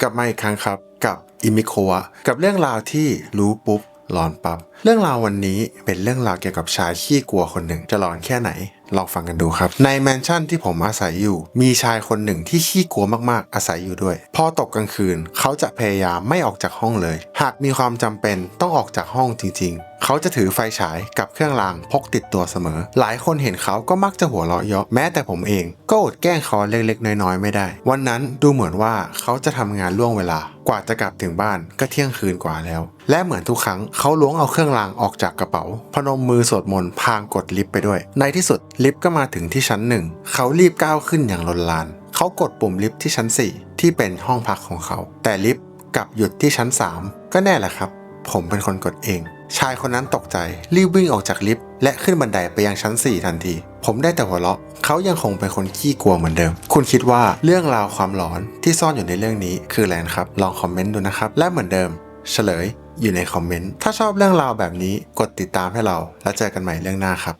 กลับมาอีกครั้งครับกับอิมิโคะกับเรื่องราวที่รู้ปุ๊บหลอนปับ๊บเรื่องราววันนี้เป็นเรื่องราวเกี่ยวกับชายขี้กลัวคนหนึ่งจะหลอนแค่ไหนลองฟังกันดูครับ ในแมนชั่นที่ผมอาศัยอยู่ มีชายคนหนึ่งที่ขี้กลัวมากๆ อาศัยอยู่ด้วย พอตกกลางคืน เขาจะพยายามไม่ออกจากห้องเลย หากมีความจำเป็นต้องออกจากห้องจริง ๆ เขาจะถือไฟฉายกับเครื่องรางพกติดตัวเสมอ หลายคนเห็นเขาก็มักจะหัวเราะเยาะแม้แต่ผมเอง ก็อดแกล้งเขาเล็กๆ น้อยๆไม่ได้ วันนั้นดูเหมือนว่าเขาจะทำงานล่วงเวลากว่าจะกลับถึงบ้านก็เที่ยงคืนกว่าแล้ว และเหมือนทุกครั้งเขาล้วงเอาเครื่องรางออกจากกระเป๋า พนมมือสวดมนต์พางกดลิฟต์ไปด้วย ในที่สุดลิฟต์ก็มาถึงที่ชั้นหนึ่ง เขารีบก้าวขึ้นอย่างลนลาน เขากดปุ่มลิฟต์ที่ชั้น 4 ที่เป็นห้องพักของเขา แต่ลิฟต์กลับหยุดที่ชั้น 3 ก็แน่แหละครับ ผมเป็นคนกดเอง ชายคนนั้นตกใจ รีบวิ่งออกจากลิฟต์และขึ้นบันไดไปยังชั้น 4 ทันที ผมได้แต่หัวเราะ เขายังคงเป็นคนขี้กลัวเหมือนเดิม คุณคิดว่าเรื่องราวความหลอนที่ซ่อนอยู่ในเรื่องนี้คืออะไรครับ ลองคอมเมนต์ดูนะครับ และเหมือนเดิม เฉลยอยู่ในคอมเมนต์ ถ้าชอบเรื่องราวแบบนี้กดติดตามให้เรา แล้วเจอกันใหม่เรื่องหน้าครับ